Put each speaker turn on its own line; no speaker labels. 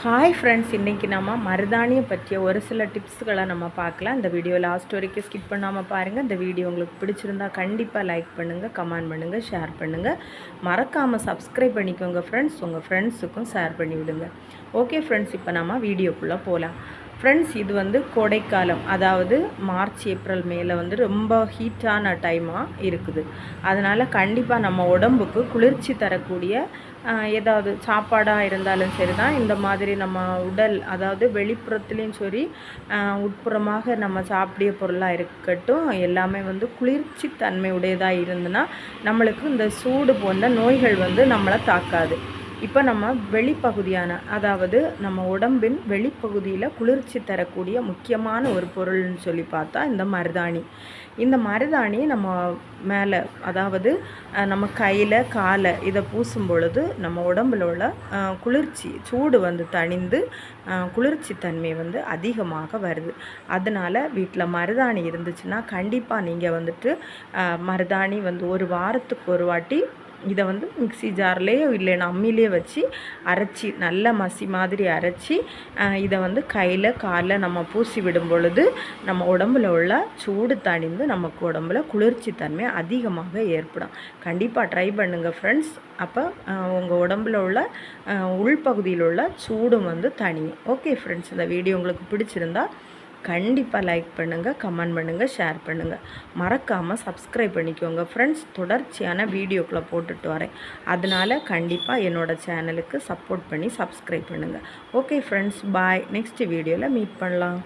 Hi friends இன்றைக்கி நம்ம மருதாணியை பற்றிய ஒரு சில டிப்ஸ்களை நம்ம பார்க்கலாம். இந்த வீடியோ லாஸ்ட் வரைக்கும் ஸ்கிப் பண்ணாமல் பாருங்கள் இந்த வீடியோ உங்களுக்கு பிடிச்சிருந்தா கண்டிப்பாக லைக் பண்ணுங்கள் கமெண்ட் பண்ணுங்கள் ஷேர் பண்ணுங்கள் மறக்காமல் சப்ஸ்கிரைப் பண்ணிக்கோங்க ஃப்ரெண்ட்ஸ் உங்கள் ஃப்ரெண்ட்ஸுக்கும் ஷேர் பண்ணி விடுங்க ஓகே ஃப்ரெண்ட்ஸ் இப்போ நம்ம வீடியோக்குள்ளே போகலாம் ஃப்ரெண்ட்ஸ் இது வந்து கோடைக்காலம். அதாவது மார்ச் ஏப்ரல் மேலே வந்து ரொம்ப ஹீட்டான டைமாக இருக்குது. அதனால் கண்டிப்பாக நம்ம உடம்புக்கு குளிர்ச்சி தரக்கூடிய ஏதாவது சாப்பாடாக இருந்தாலும் சரி தான் இந்த மாதிரி நம்ம உடல் அதாவது வெளிப்புறத்துலேயும் சரி உட்புறமாக நம்ம சாப்பிடிய பொருளாக இருக்கட்டும் எல்லாமே வந்து குளிர்ச்சி தன்மை உடையதாக இருந்துன்னா நம்மளுக்கு இந்த சூடு போன்ற நோய்கள் வந்து நம்மளை தாக்காது. இப்போ நம்ம வெளிப்பகுதியான அதாவது நம்ம உடம்பின் வெளிப்பகுதியில் குளிர்ச்சி தரக்கூடிய முக்கியமான ஒரு பொருள்னு சொல்லி பார்த்தா இந்த மருதாணி. இந்த மருதாணி நம்ம மேலே அதாவது நம்ம கையில் காலை இதை பூசும் பொழுது நம்ம உடம்புல உள்ள குளிர்ச்சி சூடு வந்து தணிந்து குளிர்ச்சி தன்மை வந்து அதிகமாக வருது. அதனால் வீட்டில் மருதாணி இருந்துச்சுன்னா கண்டிப்பாக நீங்கள் வந்துட்டு மருதாணி வந்து ஒரு வாரத்துக்கு ஒரு வாட்டி இதை வந்து மிக்ஸி ஜார்லேயோ இல்லைன்னா அம்மிலேயே வச்சு அரைச்சி நல்ல மசி மாதிரி அரைச்சி இதை வந்து கையில் காலில் நம்ம பூசி விடும் பொழுது நம்ம உடம்புல உள்ள சூடு தணிந்து நமக்கு உடம்புல குளிர்ச்சி தன்மை அதிகமாக ஏற்படும். கண்டிப்பாக ட்ரை பண்ணுங்கள் ஃப்ரெண்ட்ஸ் அப்போ உங்கள் உடம்புல உள்ள உள்பகுதியில் உள்ள சூடும் வந்து தனியும் ஓகே ஃப்ரெண்ட்ஸ் இந்த வீடியோ உங்களுக்கு பிடிச்சிருந்தா கண்டிப்பாக லைக் பண்ணுங்கள் கமெண்ட் பண்ணுங்கள் ஷேர் பண்ணுங்கள் மறக்காமல் சப்ஸ்கிரைப் பண்ணிக்கோங்க. ஃப்ரெண்ட்ஸ் தொடர்ச்சியான வீடியோக்களை போட்டுட்டு வரேன். அதனால் கண்டிப்பாக என்னோடய சேனலுக்கு சப்போர்ட் பண்ணி சப்ஸ்கிரைப் பண்ணுங்கள் ஓகே ஃப்ரெண்ட்ஸ் பாய் நெக்ஸ்ட் வீடியோவில் மீட் பண்ணலாம்.